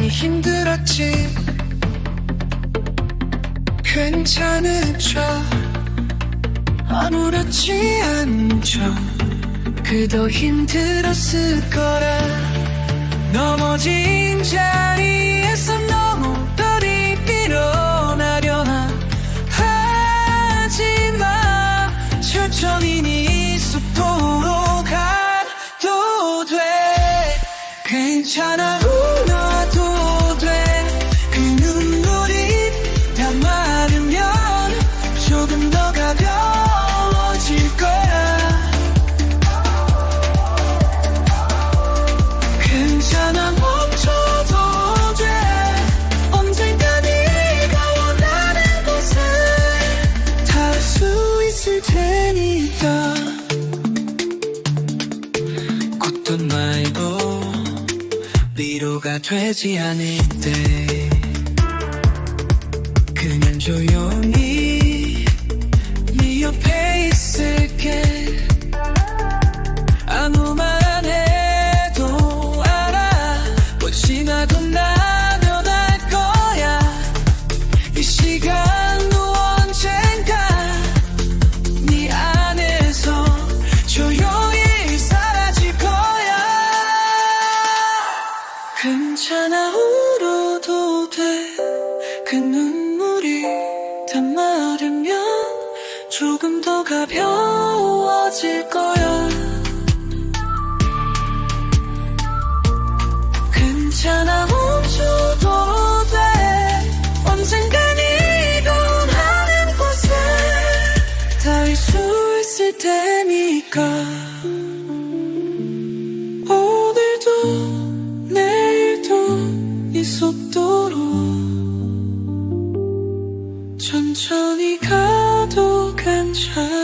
힘들었지. 괜찮은 척 아무렇지 않은 척 그도 힘들었을 거라. 넘어진 자리에서 너무 별이 일어나려나. 하지마 천천히 네 숲으로 가도 돼. 괜찮아 테니까 꽃도 말고 위로가 되지 않을 때 그냥 조용히 괜찮아 울어도 돼. 그 눈물이 다 마르면 조금 더 가벼워질 거야. 괜찮아 멈춰도 돼. 언젠가 네가 원하는 곳에 닿을 수 있을 테니까 这